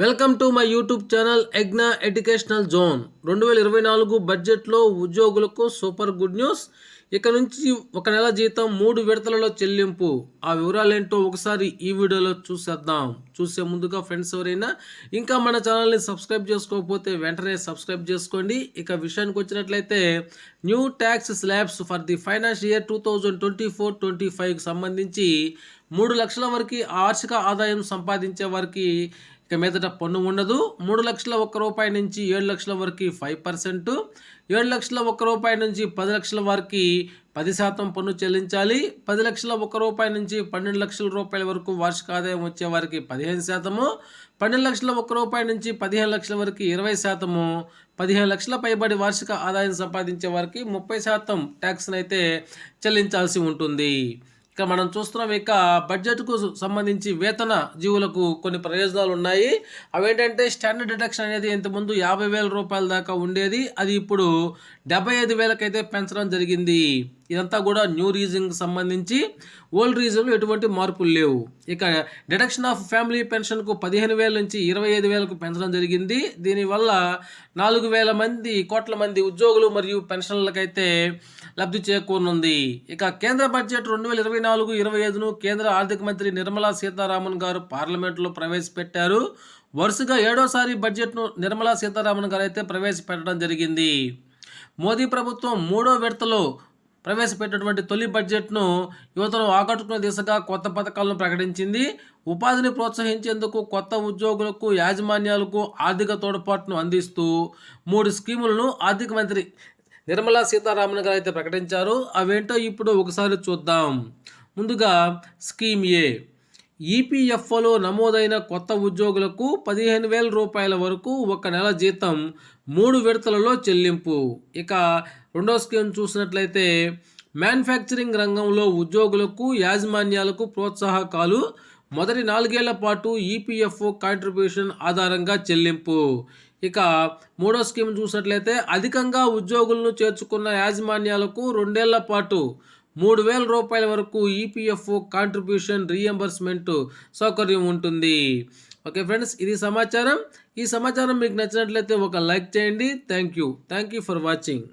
Welcome to my YouTube channel ఎగ్నా educational zone. రెండు వేల ఇరవై నాలుగు బడ్జెట్లో ఉద్యోగులకు సూపర్ గుడ్ న్యూస్. ఇక నుంచి ఒక నెల జీతం మూడు విడతలలో చెల్లింపు. ఆ వివరాలు ఏంటో ఒకసారి ఈ వీడియోలో చూసేద్దాం. చూసే ముందుగా ఫ్రెండ్స్ ఎవరైనా ఇంకా మన ఛానల్ని సబ్స్క్రైబ్ చేసుకోకపోతే వెంటనే సబ్స్క్రైబ్ చేసుకోండి. ఇక విషయానికి వచ్చినట్లయితే new tax slabs for the finance year two thousand twenty four twenty ఫైవ్కి సంబంధించి మూడు లక్షల వరకు వార్షిక ఆదాయం సంపాదించే వారికి ఇక మీదట పన్ను ఉండదు. మూడు లక్షల ఒక్క రూపాయి నుంచి ఏడు లక్షల వరకు ఫైవ్ పర్సెంట్ ఏడు లక్షల ఒక్క రూపాయి నుంచి పది లక్షల వరకు పది శాతం పన్ను చెల్లించాలి. పది లక్షల ఒక్క రూపాయి నుంచి పన్నెండు లక్షల రూపాయల వరకు వార్షిక ఆదాయం వచ్చే వారికి పదిహేను శాతము. పన్నెండు లక్షల ఒక్క రూపాయి నుంచి పదిహేను లక్షల వరకు ఇరవై శాతము. పదిహేను లక్షల పైబడి వార్షిక ఆదాయం సంపాదించే వారికి ముప్పై శాతం ట్యాక్స్ని అయితే చెల్లించాల్సి ఉంటుంది. ఇక మనం చూస్తున్నాం ఇక బడ్జెట్కు సంబంధించి వేతన జీవులకు కొన్ని ప్రయోజనాలు ఉన్నాయి. అవేంటంటే స్టాండర్డ్ డిడక్షన్ అనేది ఇంతకుముందు యాభై వేల రూపాయల దాకా ఉండేది. అది ఇప్పుడు డెబ్బై ఐదు వేలకైతే పెంచడం జరిగింది. ఇదంతా కూడా న్యూ రీజన్కి సంబంధించి ఓల్డ్ రీజన్లో ఎటువంటి మార్పులు లేవు. ఇక డిడక్షన్ ఆఫ్ ఫ్యామిలీ పెన్షన్కు పదిహేను వేల నుంచి ఇరవై ఐదు వేలకు పెంచడం జరిగింది. దీనివల్ల నాలుగు వేల మంది కోట్ల మంది ఉద్యోగులు మరియు పెన్షన్లకైతే లబ్ధి చేకూరనుంది. ఇక కేంద్ర బడ్జెట్ రెండు వేల ఇరవై నాలుగు ఇరవై ఐదును కేంద్ర ఆర్థిక మంత్రి నిర్మలా సీతారామన్ గారు పార్లమెంట్లో ప్రవేశపెట్టారు. వరుసగా ఏడోసారి బడ్జెట్ను నిర్మలా సీతారామన్ గారు అయితే ప్రవేశపెట్టడం జరిగింది. మోదీ ప్రభుత్వం మూడో విడతలో ప్రవేశపెట్టినటువంటి తొలి బడ్జెట్ను యువతను ఆకట్టుకునే దిశగా కొత్త పథకాలను ప్రకటించింది. ఉపాధిని ప్రోత్సహించేందుకు కొత్త ఉద్యోగులకు యాజమాన్యాలకు ఆర్థిక తోడ్పాటును అందిస్తూ మూడు స్కీములను ఆర్థిక మంత్రి నిర్మలా సీతారామన్ గారు అయితే ప్రకటించారు. అవేంటో ఇప్పుడు ఒకసారి చూద్దాం. ముందుగా స్కీమ్ ఏ. ఈపీఎఫ్ఓలో నమోదైన కొత్త ఉద్యోగులకు పదిహేను వేల రూపాయల వరకు ఒక నెల జీతం మూడు విడతలలో చెల్లింపు. ఇక రెండో స్కీమ్ చూసినట్లయితే మ్యానుఫ్యాక్చరింగ్ రంగంలో ఉద్యోగులకు యాజమాన్యాలకు ప్రోత్సాహకాలు మొదటి నాలుగేళ్ళ పాటు ఈపీఎఫ్ఓ కాంట్రిబ్యూషన్ ఆధారంగా చెల్లింపు. ఇక మూడో స్కీమ్ చూసినట్లయితే అధికంగా ఉద్యోగులను చేర్చుకున్న యాజమాన్యాలకు రెండేళ్ళ పాటు మూడు వేల రూపాయల వరకు ఈపీఎఫ్ఓ కాంట్రిబ్యూషన్ రీఎంబర్స్మెంట్ సౌకర్యం ఉంటుంది. ఓకే ఫ్రెండ్స్ ఇది సమాచారం. ఈ సమాచారం మీకు నచ్చినట్లయితే ఒక లైక్ చేయండి. Thank you thank you for watching